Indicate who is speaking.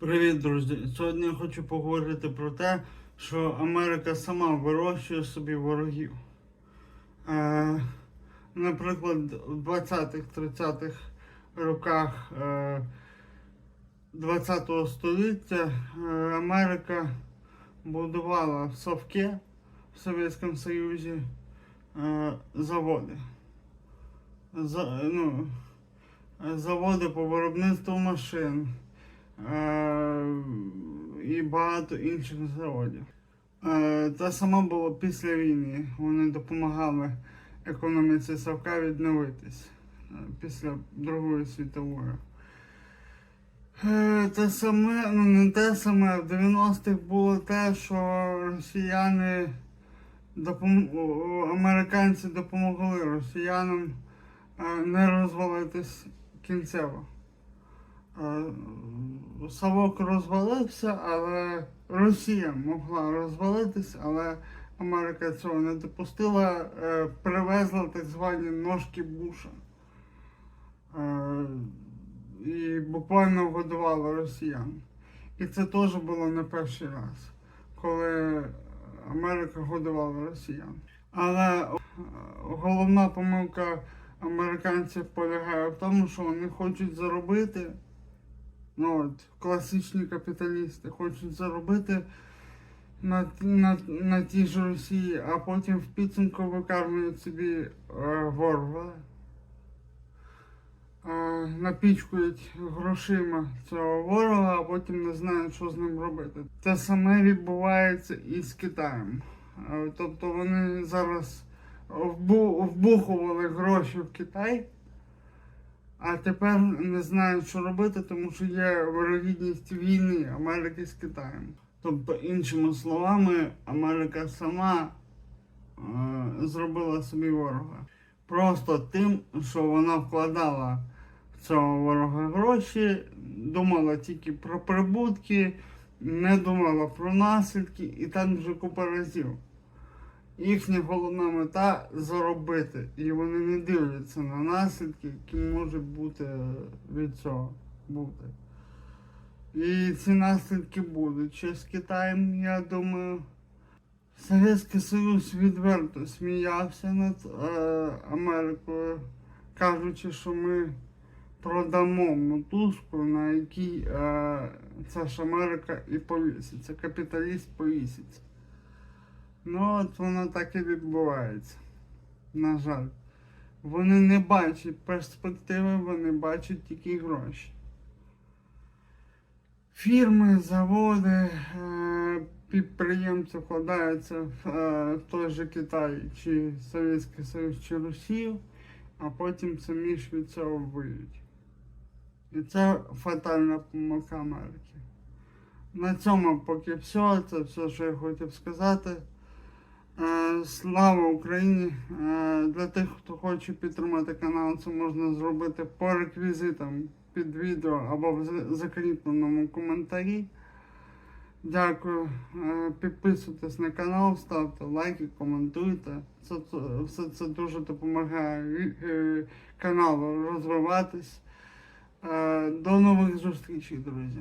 Speaker 1: Привіт, друзі! Сьогодні я хочу поговорити про те, що Америка сама вирощує собі ворогів. Е, наприклад, в 20-30-х роках е, 20-го століття е, Америка будувала в Совке в Совєтському Союзі е, заводи. За, ну, заводи по виробництву машин і багато інших заводів. Е, Те саме було після війни. Вони допомагали економіці Савка відновитись е, після Другої світової. Е, Те саме, ну не те саме, в 90-х було те, що росіяни допом... американці допомогли росіянам е, не розвалитись кінцево. Е, Савок розвалився, але Росія могла розвалитись, але Америка цього не допустила, е, привезла так звані ножки Буша. Е, І буквально годувала росіян. І це теж було не перший раз, коли Америка годувала росіян. Але головна помилка американців полягає в тому, що вони хочуть заробити. Ну от, класичні капіталісти хочуть заробити на, на, на тій ж Росії, а потім в підсумку викармлюють собі е, ворога. Е, напічкують грошима цього ворога, а потім не знають, що з ним робити. Те саме відбувається і з Китаєм. Е, тобто вони зараз вбу, вбухували гроші в Китай. А тепер не знають, що робити, тому що є вирогідність війни Америки з Китаєм. Тобто, іншими словами, Америка сама е, зробила собі ворога. Просто тим, що вона вкладала в цього ворога гроші, думала тільки про прибутки, не думала про наслідки і так вже купа разів. Їхня головна мета заробити, і вони не дивляться на наслідки, які можуть бути від цього бути. І ці наслідки будуть. Чи з Китаєм, я думаю, Совєтський Союз відверто сміявся над е, Америкою, кажучи, що ми продамо мотузку, на якій е, ця ж Америка і повіситься. Капіталіст повіситься. Ну, от воно так і відбувається. На жаль. Вони не бачать перспективи, вони бачать тільки гроші. Фірми, заводи, е, підприємці вкладаються в, е, той же Китай, чи Совєтський Союз, чи Росію, а потім самі ж від цього виють. І це фатальна помилка Америки. На цьому поки все. Це все, що я хотів сказати. Е, Слава Україні! Е, Для тих, хто хоче підтримати канал, це можна зробити по реквізитам під відео або в закріпленому коментарі. Дякую. Е, Підписуйтесь на канал, ставте лайки, коментуйте. Це, це, все це дуже допомагає каналу розвиватись. До нових зустрічей, друзі.